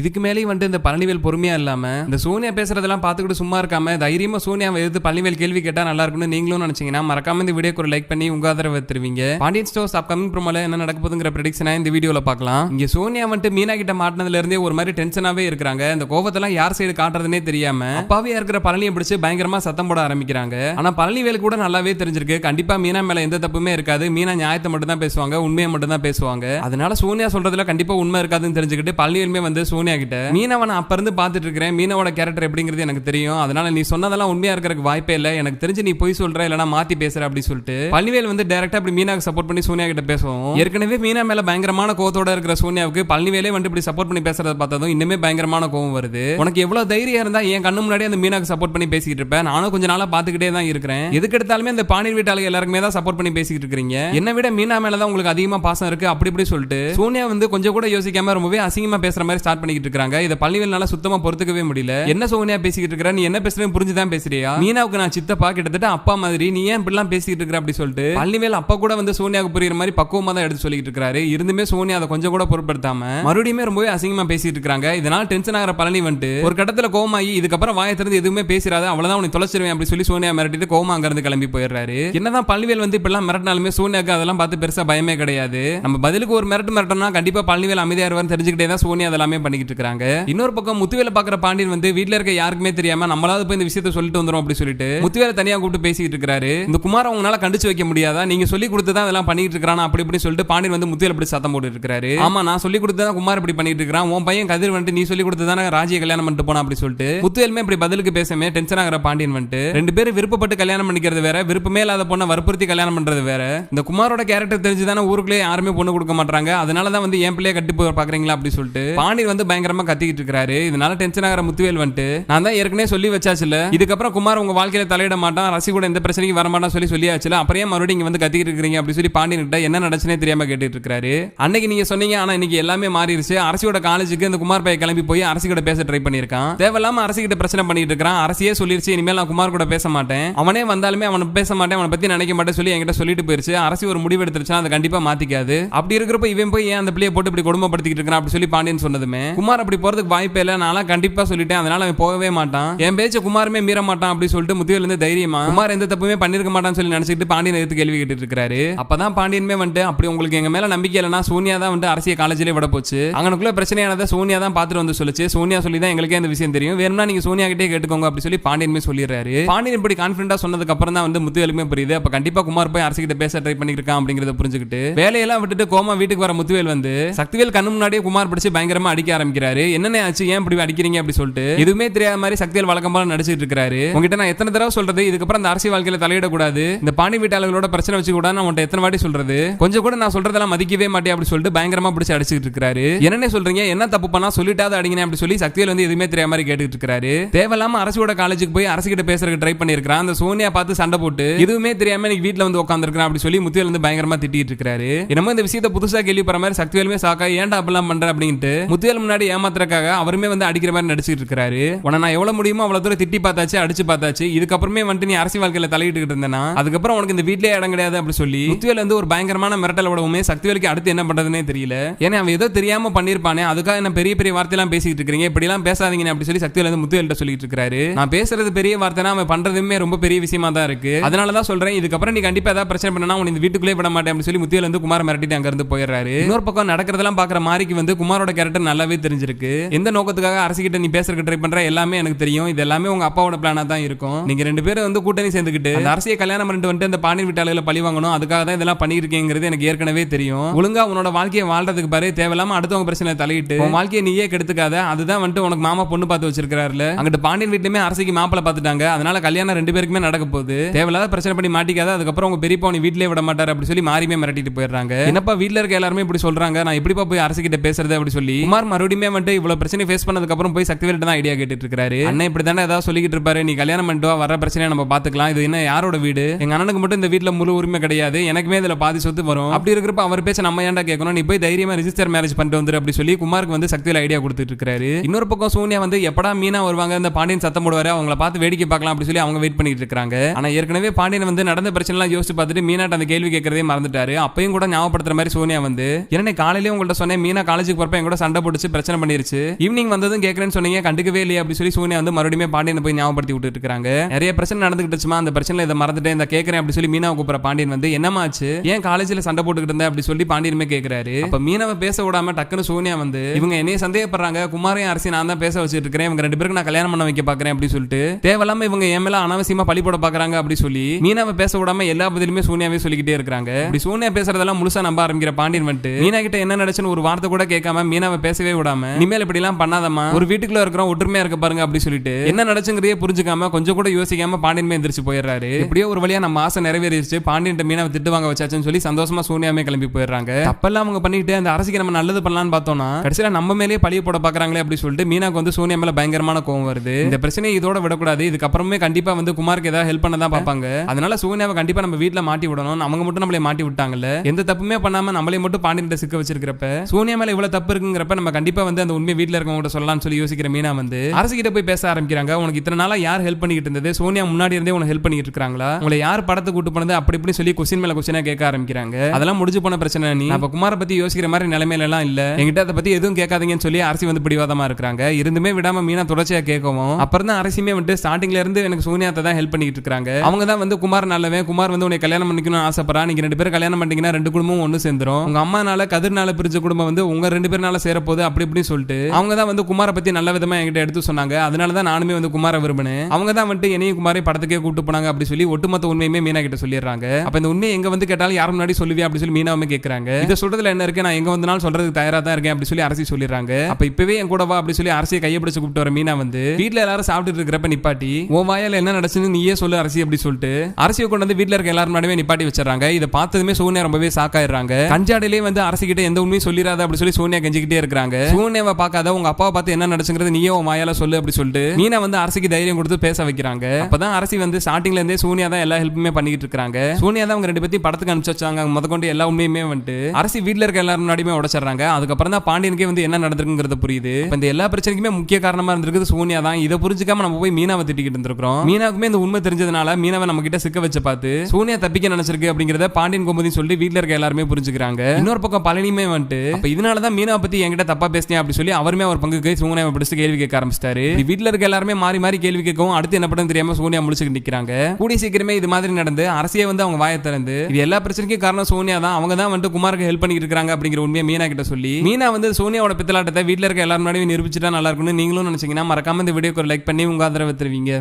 இதுக்கு மேலேயும் வந்துட்டு இந்த பழனிவேல் பொறுமையாக இல்லாமல் இந்த சோனியா பேசுறதெல்லாம் பார்த்துக்கிட்டு சும்மா இருக்காமல் தைரியமாக சோனியாவை எதிர்த்து பழனிவேல் கேள்வி கேட்டால் நல்லா இருக்கும்னு நீங்களும் நினச்சிங்கன்னா மறக்காம இந்த வீடியோக்கு ஒரு லைக் பண்ணி உங்க ஆதரவை தருவீங்க. பாண்டியன் ஸ்டோர்ஸ் அப்கமிங் ப்ரோமோல என்ன நடக்க போதுங்கிற ப்ரெடிக்ஷனை இந்த வீடியோவில் பார்க்கலாம். இங்கே சோனியா வந்துட்டு மீனா கிட்ட மாட்டினதுலேருந்தே ஒரு மாதிரி டென்ஷனாகவே இருக்கிறாங்க. இந்த கோவத்தெல்லாம் யார் சைடு காட்டுறதுனே தெரியாம அப்பாவே இருக்கிற பழனியை பிடிச்சி பயங்கரமாக சத்தம் போட ஆரம்பிக்கிறாங்க. ஆனால் பழனிவேல் கூட நல்லாவே தெரிஞ்சிருக்கு. கண்டிப்பாக மீனா மேலே எந்த தப்புமே இருக்காது. மீனா நியாயத்தை மட்டும் தான் பேசுவாங்க உண்மையை மட்டும் தான் பேசுவாங்க. அதனால சோனியா சொல்றதுல கண்டிப்பாக உண்மை இருக்காதுன்னு தெரிஞ்சுக்கிட்டு பழனிவேலுமே வந்து சோனியா கிட்ட மீனவன் நான் அப்ப இருந்து பாத்துட்டு இருக்கிறேன் மீனவோட கேரக்டர் எப்படிங்கிறது எனக்கு தெரியும். அதனால நீ சொன்னதெல்லாம் உண்மையா இருக்கிறதுக்கு வாய்ப்பே இல்லை. எனக்கு தெரிஞ்சு நீ போய் சொல்ற இல்லனா மாத்தி பேசுற அப்படி சொல்லிட்டு. பழனிவேல் வந்து டேரக்டா இப்படி மீனாக்கு சப்போர்ட் பண்ணி சோனியா கிட்ட பேசுவோம். ஏற்கனவே மீனா மேல பயங்கரமான கோத்தோட இருக்கிற சோனியாவுக்கு பழனிவேலே வந்து இப்படி சப்போர்ட் பண்ணி பேசுறத பார்த்ததும் இன்னுமே பயங்கரமான கோவம் வருது. உனக்கு எவ்வளவு தைரியம் இருந்தா என் கண்ணு முன்னாடி அந்த மீனாக்கு சப்போர்ட் பண்ணி பேசிக்கிட்டு இருப்பேன் நானும் கொஞ்ச நாளா பாத்துக்கிட்டே தான் இருக்கிறேன். எதுக்கு எடுத்தாலுமே இந்த பாண்டியர் வீட்டாளர்கள் எல்லாருக்குமே தான் சப்போர்ட் பண்ணி பேசிக்கிட்டு இருக்கீங்க என்னை விட மீனா மேல தான் உங்களுக்கு அதிகமா பாசம் இருக்கு. அப்படி இப்படி சொல்லிட்டு சோனியா வந்து கொஞ்சம் கூட யோசிக்காம ரொம்பவே அசிங்கமா பேசுற மாதிரி ஸ்டார்ட் பண்ணிக்கிட்டு இருக்காங்க. இதை பள்ளிவேல்னால சுத்தமா பொறுத்துக்கவே முடியல. என்ன சோனியா பேசிக்கிட்டு இருக்கிற? நீ என்ன பேசுறேன் புரிஞ்சுதான் பேசுறியா? மீனாவுக்கு நான் சித்தப்பா கிட்டத்தட்ட அப்பா மாதிரி நீ ஏன் இப்படிலாம் பேசிக்கிட்டு இருக்கிற அப்படி சொல்லிட்டு? பள்ளிவேல் அப்பா கூட வந்து சோனியாவுக்கு புரியுற மாதிரி பக்குவமா தான் எடுத்து சொல்லிட்டு இருக்காரு இருந்துமே சோனியா அதை கொஞ்சம் கூட பொருட்படுத்தாம மறுபடியுமே ரொம்பவே அசிங்கமா பேசிட்டு இருக்காங்க இதனால டென்ஷன் ஆகிற பழனி வந்துட்டு ஒரு கட்டத்துல கோமாயி இதுக்கப்புறம் வாயை திறந்து எதுவுமே பேசிடாத அவ்வளவுதான் உனக்கு தொலைச்சிருவேன் அப்படி சொல்லி சோனியா மிரட்டிட்டு கோமா அங்கிருந்து கிளம்பி போயிடுறாரு. என்னதான் பழனிவேல் வந்து இப்பெல்லாம் மிரட்டினாலுமே சோனியாக்கு அதெல்லாம் பார்த்து பெருசா பயமே கிடையாது. நம்ம பதிலுக்கு ஒரு மிரட்டு மிரட்டோம்னா கண்டிப்பா பழனிவேல் அமைதியா தெரிஞ்சுக்கிட்டே தான் சோனியா அதெல்லாமே பண்ணிக்கிட்டு இருக்காங்க. இன்னொரு பக்கம் முத்துவேல பாக்குற பாண்டியன் வந்து வீட்டுல இருக்க யாருக்குமே தெரியாம நம்மளாவது போய் இந்த விஷயத்த சொல்லிட்டு வந்துரும் அப்படி சொல்லிட்டு முத்துவேல தனியா கூப்பிட்டு பேசிட்டு இருக்காரு இந்த குமார் அவங்களால கண்டிச்சு வைக்க முடியாதா? நீங்க சொல்லி கொடுத்து தான் அதெல்லாம் பண்ணிட்டு இருக்கானா அப்படி இப்படி சொல்லிட்டு பாண்டியன் வந்து முத்துவேல இப்படி சத்தம் போட்டு இருக்காரு ஆமா நான் சொல்லி கொடுத்து தான் குமார் இப்படி பண்ணிட்டு இருக்கான் உன் பையன் கதிர் வந்துட்டு நீ சொல்லி கொடுத்து தானே ராஜியை கல்யாணம் பண்ணிட்டு போனா அப்படி சொல்லிட்டு முத்துவேலுமே இப்படி பதிலுக்கு பேசமே டென்ஷன் ஆகிற பாண்டியன் வந்துட்டு ரெண்டு பேரும் விருப்பப்பட்டு கல்யாணம் பண்ணிக்கிறது வேற விருப்பமே இல்லாத பொண்ணை வற்புறுத்தி கல்யாணம் பண்றது வேற. இந்த குமாரோட கேரக்டர் தெரிஞ்சுதானே ஊருக்குள்ளே யாருமே பொண்ணு கொடுக்க மாட்டாங்க அதனால தான் வந்து என் பிள்ளைய கட்டி போய் பாக்குறீங்களா அப்படி சொல்லிட்டு பாண்டியன் வந்து பயங்கரமா கத்திக்கிட்டு இருக்காரு இதனால டென்ஷன் ஆகிற முத்துவேல் வந்துட்டு நான் தான் ஏற்கனவே சொல்லி வச்சாச்சுல இதுக்கப்புறம் குமார் உங்க வாழ்க்கையில தலையிட மாட்டான் ரசி கூட எந்த பிரச்சனையும் வர மாட்டான் சொல்லி சொல்லியாச்சுல அப்புறம் மறுபடியும் இங்க வந்து கத்திக்கிட்டு இருக்கீங்க அப்படி சொல்லி பாண்டியன் கிட்ட என்ன நடச்சுனே தெரியாம கேட்டுட்டு இருக்காரு அன்னைக்கு நீங்க சொன்னீங்க ஆனா இன்னைக்கு எல்லாமே மாறிடுச்சு. அரசியோட காலேஜுக்கு இந்த குமார் பையன் கிளம்பி போய் அரசு கூட பேச ட்ரை பண்ணியிருக்கான். தேவையில்லாம அரசு கிட்ட பிரச்சனை பண்ணிட்டு இருக்கான் அரசியே சொல்லிருச்சு இனிமேல் நான் குமார் கூட பேச மாட்டேன். அவனே வந்தாலுமே அவனை பேச மாட்டேன் அவனை பத்தி நினைக்க மாட்டேன் சொல்லி என்கிட்ட சொல்லிட்டு போயிருச்சு. அரசு ஒரு முடிவு எடுத்துருச்சுன்னா அதை கண்டிப்பா மாத்திக்காது. அப்படி இருக்கிறப்ப இவன் போய் ஏன் அந்த பிள்ளைய போட்டு இப்படி கொடுமைப்படுத்திக்கிட்டு இருக்கான் அப்படி சொல்லி பாண்டியன் சொன்னதுமே குமார் அப்படி போறதுக்கு வாய்ப்பே இல்லை. நான் கண்டிப்பா சொல்லிட்டேன். அதனால அவன் போகவே மாட்டான். என் பேச்ச குமாருமே மீற மாட்டான் அப்படி சொல்லிட்டு முத்துவேல் இருந்து தைரியமா குமார் எந்த தப்புமே பண்ணிருக்க மாட்டான்னு சொல்லி நினைச்சிட்டு பாண்டியன் எடுத்து கேள்வி கேட்டு இருக்காரு. அப்பதான் பாண்டியனுமே வந்துட்டு அப்படி உங்களுக்கு எங்க மேல நம்பிக்கை இல்லைன்னா சோனியா தான் வந்து அரசியல் காலேஜ்லேயே விட போச்சு. அங்கனுக்குள்ள பிரச்சனையானதை சோனியா தான் பார்த்துட்டு வந்து சொல்லுச்சு. சோனியா சொல்லி தான் எங்களுக்கே அந்த விஷயம் தெரியும். வேணும்னா நீங்க சோனியா கிட்டே கேட்டுக்கோங்க அப்படி சொல்லி பாண்டியனுமே சொல்லிடுறாரு. பாண்டியன் இப்படி கான்ஃபிடண்டா சொன்னதுக்கு அப்புறம் தான் வந்து முத்துவேலுமே புரியுது. அப்ப கண்டிப்பா குமார் போய் அரசு கிட்ட பேச ட்ரை பண்ணிருக்கான் அப்படிங்கறத புரிஞ்சுக்கிட்டு வேலையெல்லாம் விட்டுட்டு கோமா வீட்டுக்கு வர முத்துவேல் வந்து சக்திவேல் கண்ணு முன்னாடியே குமார் பிடிச்சு பயங்கரமா அடிக்க ஆரம்பிக்கிறாரு. என்னென்ன ஆச்சு? ஏன் இப்படி அடிக்கிறீங்க? அப்படி சொல்லிட்டு. எதுவுமே தெரியாத மாதிரி சக்திவேல் வழக்கம் போல நடிச்சிட்டு இருக்காரு உங்ககிட்ட நான் எத்தனை தடவை சொல்றது? இதுக்கப்புறம் அந்த அரசியல் வாழ்க்கையில தலையிடக்கூடாது. இந்த பாணி வீட்டாளர்களோட பிரச்சனை வச்சு கூட நான் உன்ட்ட எத்தனை வாட்டி சொல்றது? கொஞ்சம் கூட நான் சொல்றதெல்லாம் மதிக்கவே மாட்டேன். அப்படி சொல்லிட்டு பயங்கரமா பிடிச்சி அடிச்சிட்டு இருக்காரு என்னென்ன சொல்றீங்க? என்ன தப்பு பண்ணா சொல்லிட்டாத அடிங்க அப்படி சொல்லி சக்திவேல் வந்து எதுவுமே தெரியாம மாதிரி கேட்டுட்டு இருக்காரு தேவையில்லாம அரசியோட காலேஜுக்கு போய் அரசு கிட்ட பேசுறதுக்கு ட்ரை பண்ணிருக்கான் அந்த சோனியா பார்த்து சண்டை போட்டு எதுவுமே தெரியாம எனக்கு வீட்டுல வந்து உட்காந்துருக்கான் அப்படி சொல்லி முத்தியல் வந்து பயங்கரமா திட்டிட்டு இருக்காரு என்னமோ இந்த விஷயத்தை புதுசா கேள்விப்படுற மாதிரி சக்திவேலுமே சாக்கா ஏன்டா அப்படிலாம் பண்ற? அப்படின்ட்டு முத்தியல் முன்னாடி ஏமாத்துறக்காக அவருமே வந்து அடிக்கிற மாதிரி நடிச்சிட்டு இருக்காரு உன நான் எவ்வளவு முடியுமோ அவ்வளவு தூரம் திட்டி பார்த்தாச்சு அடிச்சு பார்த்தாச்சு. இதுக்கப்புறமே வந்துட்டு நீ அரசியல் வாழ்க்கையில தலையிட்டு இருந்தேன்னா அதுக்கப்புறம் உனக்கு இந்த வீட்லயே இடம் கிடையாது அப்படி சொல்லி முத்துவேல் வந்து ஒரு பயங்கரமான மிரட்டல் விடவுமே சக்திவேலுக்கு அடுத்து என்ன பண்றதுனே தெரியல. ஏன்னா அவன் ஏதோ தெரியாம பண்ணிருப்பானே அதுக்காக என்ன பெரிய பெரிய வார்த்தையெல்லாம் பேசிட்டு இருக்கீங்க இப்படி எல்லாம் பேசாதீங்க அப்படி சொல்லி சக்திவேல் வந்து முத்துவேல்கிட்ட சொல்லிட்டு இருக்காரு நான் பேசுறது பெரிய வார்த்தைனா அவன் பண்றதுமே ரொம்ப பெரிய விஷயமா தான் இருக்கு. அதனால தான் சொல்றேன் இதுக்கப்புறம் நீ கண்டிப்பா ஏதாவது பிரச்சனை பண்ணா உன் இந்த வீட்டுக்குள்ளே விட மாட்டேன் அப்படின்னு சொல்லி முத்துவேல் வந்து குமார் மிரட்டிட்டு அங்க இருந்து போயிடுறாரு. இன்னொரு பக்கம் நடக்கிறதெல்லாம் பாக்குற மாரிக்கு வந்து குமாரோட கேரக்டர் நல்லாவே தெரிஞ்சிருக்கு. எந்த நோக்கத்துக்காக அரசுகிட்ட நீ பேசுறதுக்கு ட்ரை பண்ற? எல்லாமே எனக்கு தெரியும். இது எல்லாமே உங்க அப்பாவோட பிளானா தான் இருக்கும். நீங்க ரெண்டு பேரும் வந்து கூட்டணி சேர்ந்துக்கிட்டு அந்த அரசியல் கல்யாணம் பண்ணிட்டு வந்துட்டு அந்த பாண்டியன் வீட்டாளர்களை பழி வாங்கணும். அதுக்காக தான் இதெல்லாம் பண்ணிருக்கேங்கிறது எனக்கு ஏற்கனவே தெரியும். ஒழுங்கா உன்னோட வாழ்க்கையை வாழ்றதுக்கு பாரு. தேவையில்லாம அடுத்தவங்க பிரச்சனை தலையிட்டு உன் வாழ்க்கையை நீயே கெடுத்துக்காத. அதுதான் வந்துட்டு உனக்கு மாமா பொண்ணு பார்த்து வச்சிருக்காருல அங்கிட்டு பாண்டியன் வீட்லயுமே அரசுக்கு மாப்பிள பார்த்துட்டாங்க. அதனால கல்யாணம் ரெண்டு பேருக்குமே நடக்க போகுது. தேவையில்லாத பிரச்சனை பண்ணி மாட்டிக்காத. அதுக்கப்புறம் உங்க பெரியப்பா நீ வீட்லயே விட மாட்டார் அப்படி சொல்லி மாறியுமே மிரட்டிட்டு போயிடுறாங்க. என்னப்பா வீட்ல இருக்க எல்லாருமே இப்படி சொல்றாங்க. நான் எப்படிப்பா போய் அரசு கிட்ட பேசுறது அப்படி சொல்லி குமார் மறுபடியும் வந்துட்டு இவ்வளவு பிரச்சனை ஃபேஸ் பண்ணதுக்கு அப்புறம் போய் சக்திவேல்ட்ட தான் ஐடியா கேட்டுட்டு இருக்காரு அண்ணன் இப்படி தானே ஏதாவது சொல்லிக்கிட்டு இருப்பாரு. நீ கல்யாணம் பண்ணிட்டு வர பிரச்சனையை நம்ம பாத்துக்கலாம் இது என்ன யாரோட வீடு? எங்க அண்ணனுக்கு மட்டும் இந்த வீட்ல முழு உரிமை கிடையாது. எனக்குமே இதுல பாதி சொத்து வரும். அப்படி இருக்கிறப்ப அவர் பேச்ச நம்ம ஏன்டா கேட்கணும்? நீ போய் தைரியமா ரிஜிஸ்டர் மேரேஜ் பண்ணிட்டு வந்துரு அப்படி சொல்லி குமாருக்கு வந்து சக்திவேல் ஐடியா கொடுத்துட்டு இருக்காரு இன்னொரு பக்கம் சோனியா வந்து எப்படா மீனா வருவாங்க? இந்த பாண்டியன் சத்தம் போடுவாரு. அவங்கள பார்த்து வேடிக்கை பார்க்கலாம் அப்படி சொல்லி அவங்க வெயிட் பண்ணிட்டு இருக்காங்க. ஆனா ஏற்கனவே பாண்டியன் வந்து நடந்த பிரச்சனை எல்லாம் யோசிச்சு பார்த்துட்டு மீனாட்ட அந்த கேள்வி கேட்கறதே மறந்துட்டாரு. அப்பயும் கூட ஞாபகப்படுத்துற மாதிரி சோனியா வந்து என்ன காலையிலேயே உங்கள்ட்ட சொன்னேன். மீனா காலேஜுக்கு போறப்ப என் கூட சண்டை போட்டுச்சு பிரச்சனை பண்ணிருச்சு. ஈவினிங் வந்ததும் கேட்கறேன்னு சொன்னீங்க கண்டுக்கவே இல்லையே அப்படி சொல்லி சோனியா வந்து மறுபடியும் பாண்டியன் போய் ஞாபகப்படுத்தி விட்டு இருக்காங்க. நிறைய பிரச்சனை நடந்துகிட்டுச்சுமா அந்த பிரச்சனை இதை மறந்துட்டேன் இந்த கேட்கறேன் அப்படி சொல்லி மீனாவை கூப்பிட பாண்டியன் வந்து என்னமாச்சு ஏன் காலேஜ்ல சண்டை போட்டுக்கிட்டு இருந்த அப்படி சொல்லி பாண்டியனுமே கேட்கிறாரு அப்ப மீனவை பேச விடாம டக்குன்னு சோனியா வந்து இவங்க என்னைய சந்தேகப்படுறாங்க குமாரையும் அரசி நான் தான் பேச வச்சுட்டு இருக்கிறேன் இவங்க ரெண்டு பேருக்கு நான் கல்யாணம் பண்ண வைக்க பாக்குறேன் அப்படின்னு சொல்லிட்டு தேவையில்லாம இவங்க என் மேல அனாவசியமா பழி போட பாக்குறாங்க அப்படி சொல்லி மீனாவை பேச விடாம எல்லா பதிலுமே சோனியாவே சொல்லிக்கிட்டே இருக்காங்க. இப்படி சோனியா பேசுறதெல்லாம் முழுசா நம்ப ஆரம்பிக்கிற பாண்டியன் வந்துட்டு மீனா கிட்ட என்ன நடச்சுன்னு ஒரு வார்த்தை கூட கேட்காம மீனாவை பேசவே விடாம இனிமேல் இப்படி எல்லாம் பண்ணாதம்மா. ஒரு வீட்டுக்குள்ள இருக்கிறோம் ஒற்றுமையா இருக்க பாருங்க அப்படி சொல்லிட்டு என்ன நடச்சுங்கிறதே புரிஞ்சுக்காம கொஞ்சம் கூட யோசிக்காம பாண்டியன் எந்திரிச்சு போயிடுறாரு. இப்படியோ ஒரு வழியா நம்ம ஆசை நிறைவேறிடுச்சு. பாண்டியன் மீனாவை திட்டு வாங்க வச்சாச்சுன்னு சொல்லி சந்தோஷமா சோனியாமே கிளம்பி போயிடுறாங்க. தப்பெல்லாம் அவங்க பண்ணிட்டு அந்த அரசுக்கு நம்ம நல்லது பண்ணலாம்னு பார்த்தோம்னா கடைசியில நம்ம மேலேயே பழிய போட பாக்குறாங்களே அப்படி சொல்லிட்டு மீனாக்கு வந்து சோனியா மேல பயங்கரமான கோவம் வருது. இந்த பிரச்சனையை இதோட விடக்கூடாது. இதுக்கப்புறமே கண்டிப்பா வந்து குமாருக்கு ஏதாவது ஹெல்ப் பண்ண தான் பார்ப்பாங்க அதனால சோனியாவை கண்டிப்பா நம்ம வீட்ல மாட்டி விடணும். அவங்க மட்டும் நம்மளை மாட்டி விட்டாங்கல்ல. எந்த தப்புமே பண்ணாம நம்மளை மட்டும் பாண்டியன் சிக்க வச்சிருக்கிறப்ப சோனியா மேல இவ்வளவு தப்பு இருக்குங்கிறப்ப நம்ம கண்டிப்பா வந்து அந்த உண்மை வீட்டில் இருக்கவங்க சொல்லலாம்னு சொல்லி யோசிக்கிற மீனா வந்து அரசு கிட்ட போய் பேச ஆரம்பிக்கிறாங்க. உனக்கு இத்தனை நாளா யார் ஹெல்ப் பண்ணிக்கிட்டு இருந்தது? சோனியா முன்னாடி இருந்தே உனக்கு ஹெல்ப் பண்ணிட்டு இருக்காங்களா உங்களை யார் படத்தை கூட்டு போனது? அப்படி இப்படி சொல்லி கொஸ்டின் மேல கொஸ்டினா கேட்க ஆரம்பிக்கிறாங்க. அதெல்லாம் முடிஞ்சு போன பிரச்சனை நீ. அப்ப குமார பத்தி யோசிக்கிற மாதிரி நிலைமையில எல்லாம் இல்ல. என்கிட்ட அதை பத்தி எதுவும் கேட்காதீங்கன்னு சொல்லி அரசி வந்து பிடிவாதமா இருக்காங்க இருந்துமே விடாம மீனா தொடர்ச்சியா கேட்கவும் அப்புறம் தான் அரசியுமே வந்து ஸ்டார்டிங்ல இருந்து எனக்கு சோனியாத்தை தான் ஹெல்ப் பண்ணிட்டு இருக்காங்க அவங்க தான் வந்து குமார் நல்லவன். குமார் வந்து உன்னை கல்யாணம் பண்ணிக்கணும்னு ஆசைப்படுறா. நீங்க ரெண்டு பேரும் கல்யாணம் பண்ணிட்டீங்கன்னா ரெண்டு குடும்பமும் ஒன்று சேர்ந்துரும். உங்க அம்மானால கதிர்னால பிரிச்ச குடும்பம் வந்து உங்க ரெண்டு பேர்னால சேரப்போது அப்படி இப்படி சொல்லிட்டு அவங்க தான் வந்து குமாரை பத்தி நல்ல விதமா என்கிட்ட எடுத்து சொன்னாங்க. அதனால தான் நானுமே வந்து குமாரை விரும்பினேன். அவங்க தான் வந்துட்டு என்னையும் குமாரை படத்துக்கே கூட்டு போனாங்க அப்படி சொல்லி ஒட்டுமொத்த உண்மையுமே மீனா கிட்ட சொல்லிடுறாங்க. அப்ப இந்த உண்மையை எங்க வந்து கேட்டாலும் யாரும் முன்னாடி சொல்லுவியா அப்படி சொல்லி மீனாவுமே கேட்கறாங்க இதை சொல்றதுல என்ன இருக்கு? நான் எங்க வந்தனாலும் சொல்றதுக்கு தயாரா தான் இருக்கேன் அப்படி சொல்லி அரசி சொல்லிடுறாங்க. அப்ப இப்பவே என் கூட வா அப்படி சொல்லி அரசியை கையை பிடிச்சு கூப்பிட்டு வர மீனா வந்து வீட்டுல எல்லாரும் சாப்பிட்டுட்டு இருக்கிறப்ப நிப்பாட்டி உன் வாயால என்ன நடச்சுன்னு நீயே சொல்லு அரசி அப்படி சொல்லிட்டு அரசியை கொண்டு வந்து வீட்டுல இருக்க எல்லாரும் முன்னாடியே நிப்பாட்டி வச்சிடறாங்க. இதை பார்த்ததுமே சோனியா ரொம்பவே சாக்காயிடுறாங்க கஞ்சாடிலே வந்து அரசு கிட்ட எந்த உண்மையும் சொல்லிடாத அப்படி சொல்லி சோனியா கெஞ்சிக்கிட்டே இருக்காங்க பூனேவை பார்க்காத உங்க அப்பாவை பார்த்து என்ன நடச்சுங்கிறது நீயே உன் மாயால சொல்லு அப்படி சொல்லிட்டு மீனா வந்து அரசிக்கு தைரியம் கொடுத்து பேச வைக்கிறாங்க. அப்பதான் அரசி வந்து ஸ்டார்டிங்ல இருந்தே சூனியா தான் எல்லா ஹெல்ப்புமே பண்ணிட்டு இருக்காங்க சூனியா தான் அவங்க ரெண்டு பேத்தையும் படத்துக்கு அனுப்பிச்சு வச்சாங்க. முதற்கொண்டு எல்லா உண்மையுமே வந்துட்டு அரசி வீட்ல இருக்க எல்லாரும் முன்னாடியுமே உடச்சிடுறாங்க. அதுக்கப்புறம் தான் பாண்டியனுக்கே வந்து என்ன நடந்திருக்குங்கிறது புரியுது. இந்த எல்லா பிரச்சனைக்குமே முக்கிய காரணமா இருந்திருக்குது சூனியா தான். இதை புரிஞ்சுக்காம நம்ம போய் மீனாவை திட்டிக்கிட்டு இருந்திருக்கோம் மீனாவுக்குமே இந்த உண்மை தெரிஞ்சதுனால மீனாவை நம்ம கிட்ட சிக்க வச்சு பார்த்து சூனியா தப்பிக்க நினைச்சிருக்கு அப்படிங்கறத பாண்டியன் கோமதி சொல்லி வீட்டுல இருக்க எல்லாருமே புரிஞ்சுக்கிறாங்க. இன்னொரு பக்கம் பழனியுமே வந்துட்டு இதனாலதான் இதனால தான் மீனாவை பத்தி என்கிட்ட தப்பா பேச பேசினேன் அப்படி சொல்லி அவருமே அவர் பங்குக்கு சோனியாவை பிடிச்சு கேள்வி கேட்க ஆரம்பிச்சிட்டாரு. வீட்டில் இருக்க எல்லாருமே மாறி மாறி கேள்வி கேட்கவும் அடுத்து என்ன பண்ணு தெரியாம சோனியா முடிச்சுட்டு நிக்கிறாங்க. கூடிய சீக்கிரமே இது மாதிரி நடந்து அரசியே வந்து அவங்க வாயை திறந்து இது எல்லா பிரச்சனைக்கும் காரணம் சோனியா தான். அவங்க தான் வந்துட்டு குமாருக்கு ஹெல்ப் பண்ணிட்டு இருக்காங்க அப்படிங்கிற உண்மையை மீனா கிட்ட சொல்லி மீனா வந்து சோனியாவோட பித்தலாட்டத்தை வீட்டில் இருக்க எல்லாரும் முன்னாடி நிரூபிச்சுட்டா நல்லா இருக்கும்னு நீங்களும் நினைச்சீங்கன்னா மறக்காம இந்த வீடியோக்கு லைக் பண்ணி உங்க ஆதரவு தருவீங்க.